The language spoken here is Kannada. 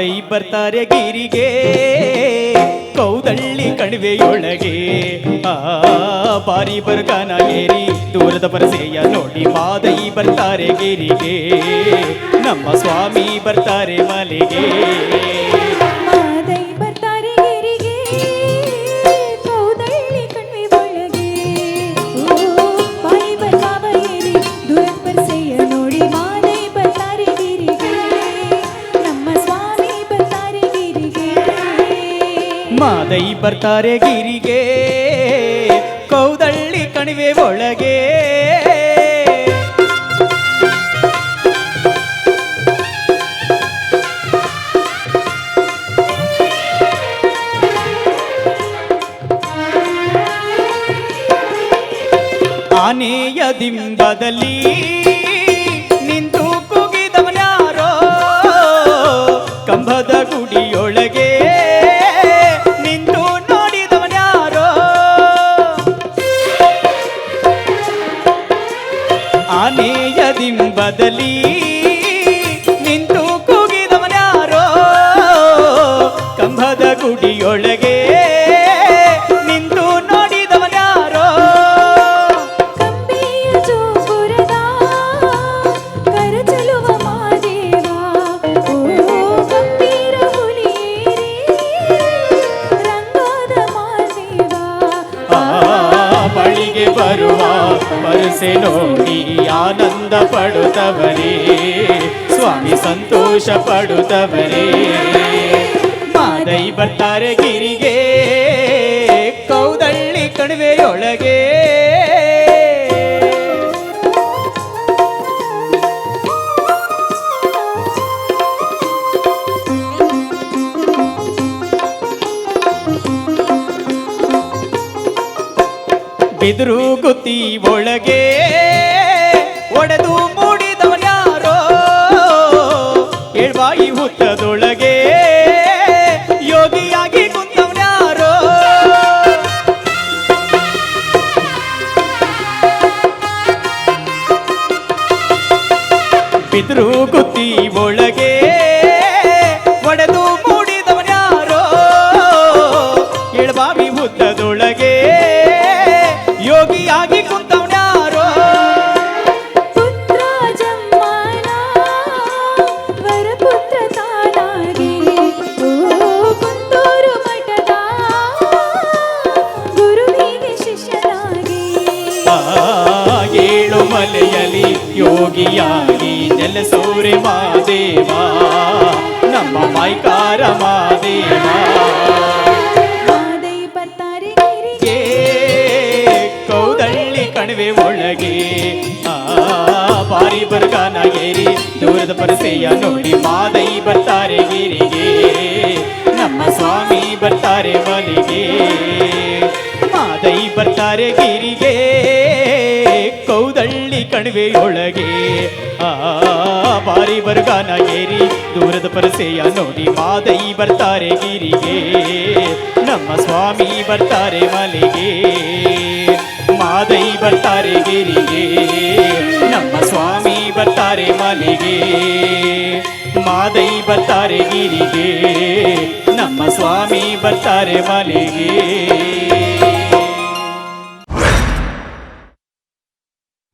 ಮಾದೈ ಬರ್ತಾರೆ ಗಿರಿಗೆ ಕೌದಳ್ಳಿ ಕಣಿವೆಯೊಳಗೆ. ಆ, ಬಾರಿ ಬರ್ಗಾನ ಗೇರಿ ದೂರದ ಪರಸೆಯ ನೋಡಿ ಮಾದೈ ಬರ್ತಾರೆ ಗಿರಿಗೆ ನಮ್ಮ ಸ್ವಾಮಿ ಬರ್ತಾರೆ ಮಲೆಗೆ. ಮಾದೈ ಬರ್ತಾರೆ ಗಿರಿಗೆ ಕೌದಳ್ಳಿ ಕಣಿವೆ ಒಳಗೆ. ಆನೆಯ ದಿಂಬದಲ್ಲಿ ನಿಂತು ಕುಗಿದವನಾರೋ ಕಂಬದ ಗುಡಿಯೊಳಗೆ. ಆನೆಯ ದಿಂಬದಲ್ಲಿ ನಿಂತು ಕೂಗಿದವನ್ಯಾರೋ? ಕಂಬದ ಗುಡಿಯೊಳಗೆ ಬಳಿಗೆ ಬರುವ ಪರಸೆ ನೋಡಿ ಆನಂದ ಪಡುತ್ತವರೇ ಸ್ವಾಮಿ ಸಂತೋಷ ಪಡುತ್ತವರೇ ಮಾದೈ ಬರ್ತಾರೆ ಗಿರಿಗೆ ಬಿದ್ರು ಗುತ್ತಿ ಒಳಗೆ ಒಡೆದು ಮೂಡಿದವನ್ಯಾರೋ ಎಳ್ವಾಯಿ ಹುತ್ತದೊಳಗೆ ಯೋಗಿಯಾಗಿ ಕುಂತವನ್ಯಾರೋ ಬಿದಿರು ಗುತ್ತಿ ಒಳಗೆ ಮಲೆಯಲಿ ಯೋಗಿಯಾಗಿ ನೆಲೆಸೋರೆ ಮಾದೇವ. ನಮ್ಮ ಮೈಕಾರ ಮಾದೇವ. ಮಾದೈ ಬರ್ತಾರೆ ಗಿರಿಗೆ ಏ ಕೌದಳ್ಳಿ ಕಣಿವೆ ಒಳಗೆ ಆ ಬಾರಿ ಬರ್ಗಾನ ಏರಿ ದೂರದ ಪರಸೆಯ ನೋಡಿ ಮಾದೈ ಬರ್ತಾರೆ ಗಿರಿಗೆ ನಮ್ಮ ಸ್ವಾಮಿ ಬರ್ತಾರೆ ಮಲಿಗೆ ಮಾದೈ ಬರ್ತಾರೆ ಗಿರಿಗೆ. ಕೌದಳ್ಳಿ ಕಣಿವೆಯೊಳಗೆ. ಆ, ಬಾರಿ ಬರ್ಗಾನ ದೂರದ ಪರಸೆಯ ನೋಡಿ ಮಾದೈ ಬರ್ತಾರೆ ಗಿರಿಗೆ. ನಮ್ಮ ಸ್ವಾಮಿ ಬರ್ತಾರೆ ಮಲೆಗೆ. ಮಾದೈ ಬರ್ತಾರೆ ಗಿರಿಗೆ. ನಮ್ಮ ಸ್ವಾಮಿ ಬರ್ತಾರೆ ಮಲೆಗೆ. ಮಾದೈ ಬರ್ತಾರೆ ಗಿರಿಗೆ. ನಮ್ಮ ಸ್ವಾಮಿ ಬರ್ತಾರೆ ಮಲೆಗೆ.